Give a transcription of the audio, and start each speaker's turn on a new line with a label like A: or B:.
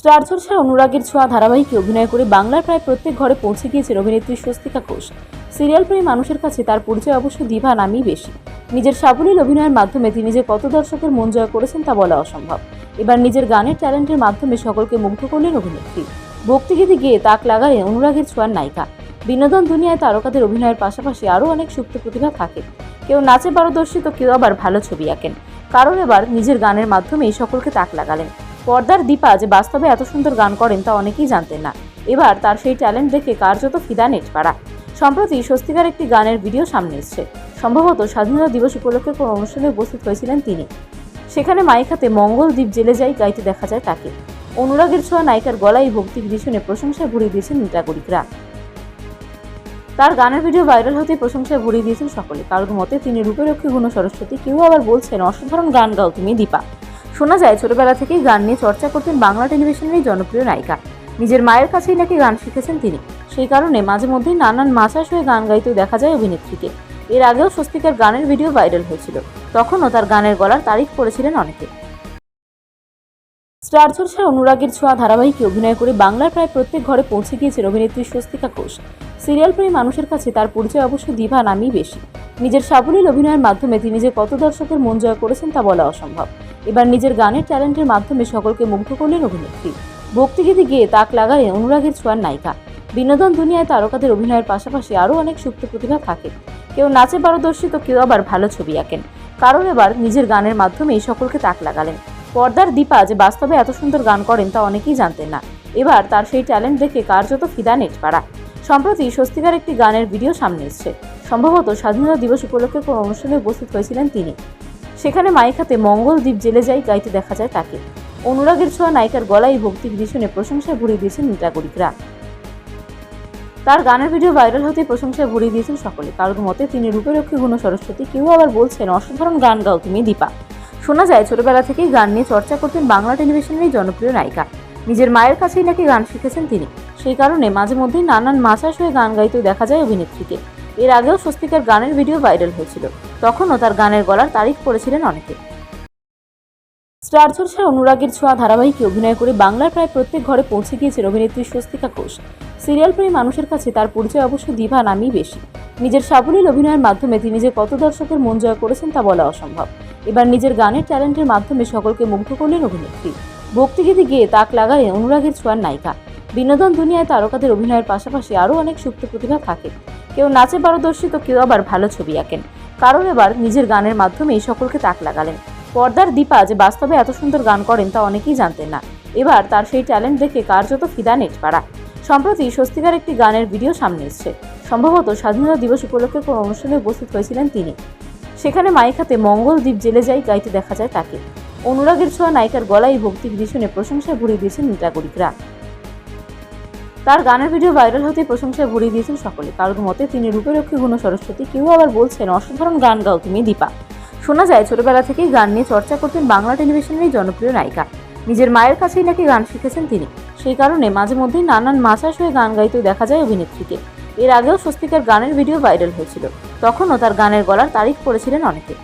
A: Star জলসার অনুরাগের ছোঁয়া ধারাবাহিকে অভিনয় করে বাংলার প্রায় প্রত্যেক ঘরে পৌঁছে গিয়েছেন অভিনেত্রী স্বস্তিকা ঘোষ। সিরিয়াল প্রেমী মানুষের কাছে তার পরিচয় অবশ্য দিভা নামই বেশি। নিজের সাবলীল অভিনয়ের মাধ্যমে তিনি যে কত দর্শকের মন জয় করেছেন তা বলা অসম্ভব। এবার নিজের গানের ট্যালেন্টের মাধ্যমে সকলকে মুগ্ধ করলেন অভিনেত্রী। ভক্তিগীতি গিয়ে তাক লাগালেন অনুরাগের ছোঁয়ার নায়িকা। বিনোদন দুনিয়ায় তারকাদের অভিনয়ের পাশাপাশি আরও অনেক সুপ্ত প্রতিভা থাকে। কেউ নাচে পারদর্শী তো কেউ আবার ভালো ছবি আঁকেন। কারণ এবার নিজের গানের মাধ্যমেই সকলকে তাক লাগালেন। পর্দার দীপা যে বাস্তবে এত সুন্দর গান করেন তা অনেকেই জানতেন না। এবার তার সেই ট্যালেন্ট দেখে কার্যত ফিদা নেটপাড়া। সম্প্রতি স্বস্তিকার একটি গানের ভিডিও সামনে এসছে। সম্ভবত স্বাধীনতা দিবস উপলক্ষে কোনো অনুষ্ঠানে উপস্থিত হয়েছিলেন তিনি। সেখানে মাইক হাতে মঙ্গল দ্বীপ জেলে যাই গাইতে দেখা যায় তাকে। অনুরাগের ছোঁয়া নায়িকার গলায় ভক্তি শুনে প্রশংসায় ভরিয়ে দিয়েছেন নেটাগরিকরা তার গানের ভিডিও ভাইরাল হতে প্রশংসায় ভরিয়ে দিয়েছেন সকলে। কারোর মতে তিনি রূপেরক্ষী গুণ সরস্বতী, কেউ আবার বলছেন অসাধারণ গান গাও তুমি দীপা। শোনা যায়, ছোটবেলা থেকেই গান নিয়ে চর্চা করতেন বাংলা টেলিভিশনের এই জনপ্রিয় নায়িকা। নিজের মায়ের কাছেই নাকি গান শিখেছেন তিনি। সেই কারণে মাঝে মধ্যেই নানান মাচাস হয়ে গান গাইতেও দেখা যায় অভিনেত্রীকে। এর আগেও স্বস্তিকার গানের ভিডিও ভাইরাল হয়েছিল। তখনও তার গানের গলার তারিফ করেছিলেন অনেকে। স্টার জলসার অনুরাগের ছোঁয়া ধারাবাহিকে অভিনয় করে বাংলার প্রায় প্রত্যেক ঘরে পৌঁছে গিয়েছেন অভিনেত্রী স্বস্তিকা ঘোষ। সিরিয়াল প্রেমী মানুষের কাছে তার পরিচয় অবশ্য দিভা নামই বেশি। নিজের সাবলীল অভিনয়ের মাধ্যমে তিনি যে কত দর্শকের মন জয় করেছেন তা বলা অসম্ভব। এবার নিজের গানের ট্যালেন্টের মাধ্যমে সকলকে মুগ্ধ করলেন অভিনেত্রী। ভক্তিগীতি গিয়ে তাক লাগালেন অনুরাগের ছোঁয়ার নায়িকা। বিনোদন দুনিয়ায় তারকাদের অভিনয়ের পাশাপাশি আরও অনেক সুপ্ত প্রতিভা থাকে। কেউ নাচে পারদর্শী, তো কেউ আবার ভালো ছবি আঁকেন। কারণ এবার নিজের গানের মাধ্যমেই সকলকে তাক লাগালেন। পর্দার দীপা যে বাস্তবে এত সুন্দর গান করেন তা অনেকেই জানতেন না। এবার তার সেই ট্যালেন্ট দেখে কার্যত ফিদা নেটপাড়া। সম্প্রতি স্বস্তিকার একটি গানের ভিডিও সামনে এসছে। সম্ভবত স্বাধীনতা দিবস উপলক্ষে কোনো অনুষ্ঠানে উপস্থিত হয়েছিলেন তিনি। সেখানে মাইক হাতে মঙ্গল দ্বীপ জেলে যাই গাইতে দেখা যায় তাকে। অনুরাগের ছোঁয়া নায়িকার গলায় ভক্তি শুনে প্রশংসায় ভরিয়ে দিয়েছেন নেটাগরিকরা তার গানের ভিডিও ভাইরাল হতে প্রশংসায় ভরিয়ে দিয়েছেন সকলে। কারোর মতে তিনি রূপেরক্ষী গুণ সরস্বতী, কেউ আবার বলছেন অসাধারণ গান গাও তুমি, দীপা। শোনা যায়, ছোটবেলা থেকেই গান নিয়ে চর্চা করতেন বাংলা টেলিভিশনের এই জনপ্রিয় নায়িকা। নিজের মায়ের কাছেই নাকি গান শিখেছেন তিনি। সেই কারণে মাঝে মধ্যেই নানান মাচাস হয়ে গান গাইতেও দেখা যায় অভিনেত্রীকে। এর আগেও স্বস্তিকার গানের ভিডিও ভাইরাল হয়েছিল। তখনও তার গানের গলার তারিফ করেছিলেন অনেকে। স্টার জলসার অনুরাগের ছোঁয়া ধারাবাহিকে অভিনয় করে বাংলার প্রায় প্রত্যেক ঘরে পৌঁছে গিয়েছেন অভিনেত্রী স্বস্তিকা ঘোষ। সিরিয়াল প্রেমী মানুষের কাছে তার পরিচয় অবশ্য দিভা নামই বেশি। নিজের সাবলীল অভিনয়ের মাধ্যমে তিনি যে কত দর্শকের মন জয় করেছেন তা বলা অসম্ভব। এবার নিজের গানের ট্যালেন্টের মাধ্যমে সকলকে মুগ্ধ করলেন অভিনেত্রী। ভক্তিগীতি গিয়ে তাক লাগালেন অনুরাগের ছোঁয়ার নায়িকা। বিনোদন দুনিয়ায় তারকাদের অভিনয়ের পাশাপাশি আরও অনেক সুপ্ত প্রতিভা থাকে। কেউ নাচে পারদর্শী তো কেউ আবার ভালো ছবি আঁকেন। কারণ এবার নিজের গানের মাধ্যমেই সকলকে তাক লাগালেন। পর্দার দীপা যে বাস্তবে এত সুন্দর গান করেন তা অনেকেই জানতেন না। এবার তার সেই ট্যালেন্ট দেখে কার্যত ফিদা নেটপাড়া। সম্প্রতি স্বস্তিকার একটি গানের ভিডিও সামনে এসছে। সম্ভবত স্বাধীনতা দিবস উপলক্ষে কোনো অনুষ্ঠানে উপস্থিত হয়েছিলেন তিনি। সেখানে মাইক হাতে মঙ্গল দ্বীপ জেলে যাই গাইতে দেখা যায় তাকে। অনুরাগের ছোঁয়া নায়িকার গলায় ভক্তি গীতি শুনে প্রশংসায় ভরিয়ে দিয়েছেন নেটাগরিকরা তার গানের ভিডিও ভাইরাল হতে প্রশংসায় ভরিয়ে দিয়েছেন সকলে। কারোর মতে তিনি রূপেরক্ষী গুণ সরস্বতী, কেউ আবার বলছেন অসাধারণ গান গাও তুমি, দীপা। শোনা যায়, ছোটবেলা থেকেই গান নিয়ে চর্চা করতেন বাংলা টেলিভিশনের এই জনপ্রিয় নায়িকা। নিজের মায়ের কাছেই নাকি গান শিখেছেন তিনি। সেই কারণে মাঝে মধ্যেই নানান মাচাস হয়ে গান গাইতেও দেখা যায় অভিনেত্রীকে। এর আগেও স্বস্তিকার গানের ভিডিও ভাইরাল হয়েছিল। তখনও তার গানের গলার তারিফ করেছিলেন অনেকে।